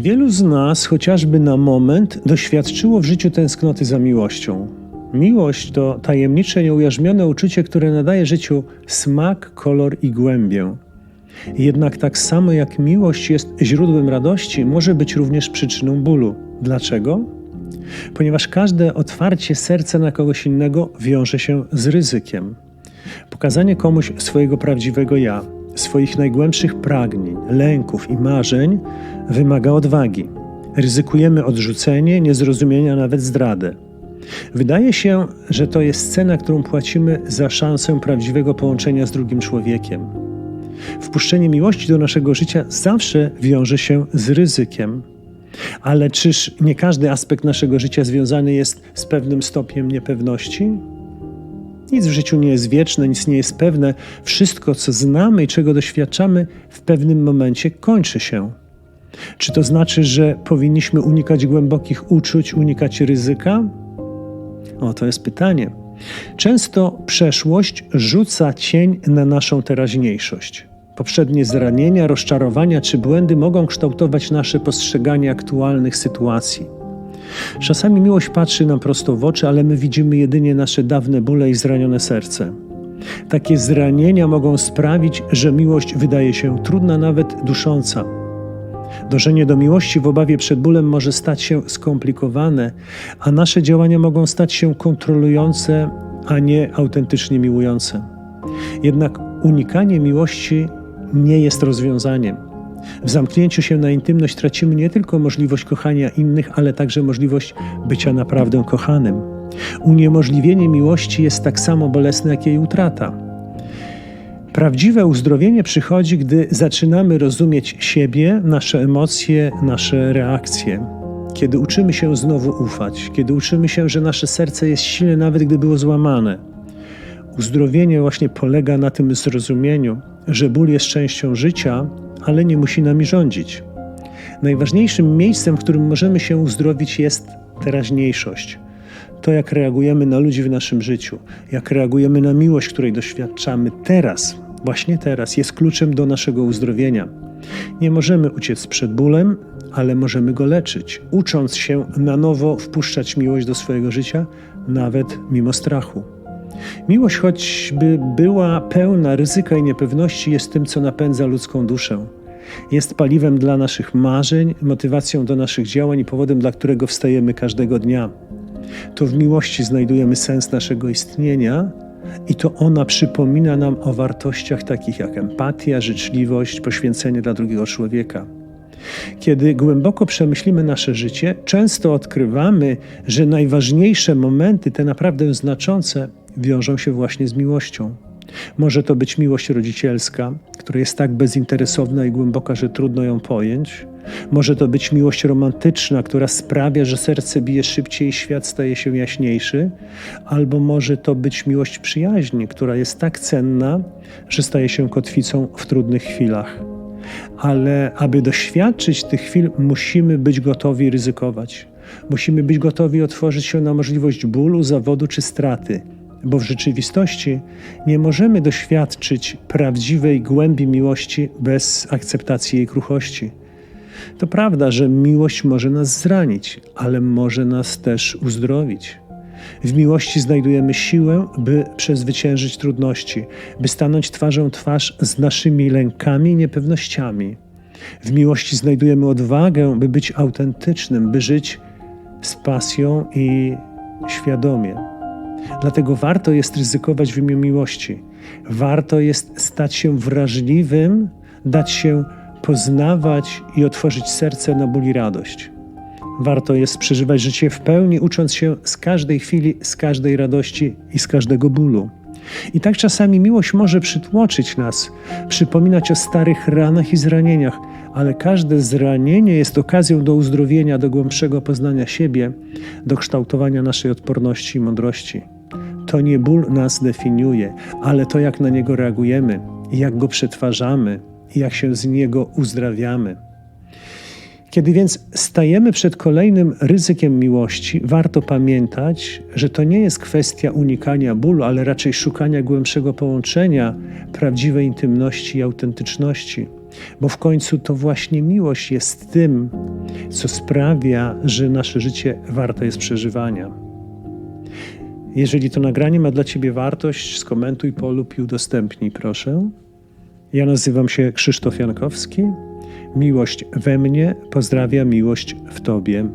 Wielu z nas, chociażby na moment, doświadczyło w życiu tęsknoty za miłością. Miłość to tajemnicze, nieujarzmione uczucie, które nadaje życiu smak, kolor i głębię. Jednak tak samo jak miłość jest źródłem radości, może być również przyczyną bólu. Dlaczego? Ponieważ każde otwarcie serca na kogoś innego wiąże się z ryzykiem. Pokazanie komuś swojego prawdziwego ja, swoich najgłębszych pragnień, lęków i marzeń wymaga odwagi. Ryzykujemy odrzucenie, niezrozumienie, a nawet zdradę. Wydaje się, że to jest cena, którą płacimy za szansę prawdziwego połączenia z drugim człowiekiem. Wpuszczenie miłości do naszego życia zawsze wiąże się z ryzykiem. Ale czyż nie każdy aspekt naszego życia związany jest z pewnym stopniem niepewności? Nic w życiu nie jest wieczne, nic nie jest pewne. Wszystko, co znamy i czego doświadczamy, w pewnym momencie kończy się. Czy to znaczy, że powinniśmy unikać głębokich uczuć, unikać ryzyka? O, to jest pytanie. Często przeszłość rzuca cień na naszą teraźniejszość. Poprzednie zranienia, rozczarowania czy błędy mogą kształtować nasze postrzeganie aktualnych sytuacji. Czasami miłość patrzy nam prosto w oczy, ale my widzimy jedynie nasze dawne bóle i zranione serce. Takie zranienia mogą sprawić, że miłość wydaje się trudna, nawet dusząca. Dążenie do miłości w obawie przed bólem może stać się skomplikowane, a nasze działania mogą stać się kontrolujące, a nie autentycznie miłujące. Jednak unikanie miłości nie jest rozwiązaniem. W zamknięciu się na intymność tracimy nie tylko możliwość kochania innych, ale także możliwość bycia naprawdę kochanym. Uniemożliwienie miłości jest tak samo bolesne jak jej utrata. Prawdziwe uzdrowienie przychodzi, gdy zaczynamy rozumieć siebie, nasze emocje, nasze reakcje. Kiedy uczymy się znowu ufać, kiedy uczymy się, że nasze serce jest silne, nawet gdy było złamane. Uzdrowienie właśnie polega na tym zrozumieniu, że ból jest częścią życia, ale nie musi nami rządzić. Najważniejszym miejscem, w którym możemy się uzdrowić, jest teraźniejszość. To, jak reagujemy na ludzi w naszym życiu, jak reagujemy na miłość, której doświadczamy teraz, właśnie teraz, jest kluczem do naszego uzdrowienia. Nie możemy uciec przed bólem, ale możemy go leczyć, ucząc się na nowo wpuszczać miłość do swojego życia, nawet mimo strachu. Miłość, choćby była pełna ryzyka i niepewności, jest tym, co napędza ludzką duszę. Jest paliwem dla naszych marzeń, motywacją do naszych działań i powodem, dla którego wstajemy każdego dnia. To w miłości znajdujemy sens naszego istnienia i to ona przypomina nam o wartościach takich jak empatia, życzliwość, poświęcenie dla drugiego człowieka. Kiedy głęboko przemyślimy nasze życie, często odkrywamy, że najważniejsze momenty, te naprawdę znaczące, wiążą się właśnie z miłością. Może to być miłość rodzicielska, która jest tak bezinteresowna i głęboka, że trudno ją pojąć. Może to być miłość romantyczna, która sprawia, że serce bije szybciej i świat staje się jaśniejszy. Albo może to być miłość przyjaźni, która jest tak cenna, że staje się kotwicą w trudnych chwilach. Ale aby doświadczyć tych chwil, musimy być gotowi ryzykować. Musimy być gotowi otworzyć się na możliwość bólu, zawodu czy straty bo w rzeczywistości nie możemy doświadczyć prawdziwej głębi miłości bez akceptacji jej kruchości. To prawda, że miłość może nas zranić, ale może nas też uzdrowić. W miłości znajdujemy siłę, by przezwyciężyć trudności, by stanąć twarzą twarz z naszymi lękami i niepewnościami. W miłości znajdujemy odwagę, by być autentycznym, by żyć z pasją i świadomie. Dlatego warto jest ryzykować w imię miłości. Warto jest stać się wrażliwym, dać się poznawać i otworzyć serce na ból i radość. Warto jest przeżywać życie w pełni, ucząc się z każdej chwili, z każdej radości i z każdego bólu. I tak czasami miłość może przytłoczyć nas, przypominać o starych ranach i zranieniach, ale każde zranienie jest okazją do uzdrowienia, do głębszego poznania siebie, do kształtowania naszej odporności i mądrości. To nie ból nas definiuje, ale to, jak na niego reagujemy, jak go przetwarzamy jak się z niego uzdrawiamy. Kiedy więc stajemy przed kolejnym ryzykiem miłości, warto pamiętać, że to nie jest kwestia unikania bólu, ale raczej szukania głębszego połączenia, prawdziwej intymności i autentyczności. Bo w końcu to właśnie miłość jest tym, co sprawia, że nasze życie warte jest przeżywania. Jeżeli to nagranie ma dla Ciebie wartość, skomentuj, polub i udostępnij, proszę. Ja nazywam się Krzysztof Jankowski. Miłość we mnie pozdrawia miłość w Tobie.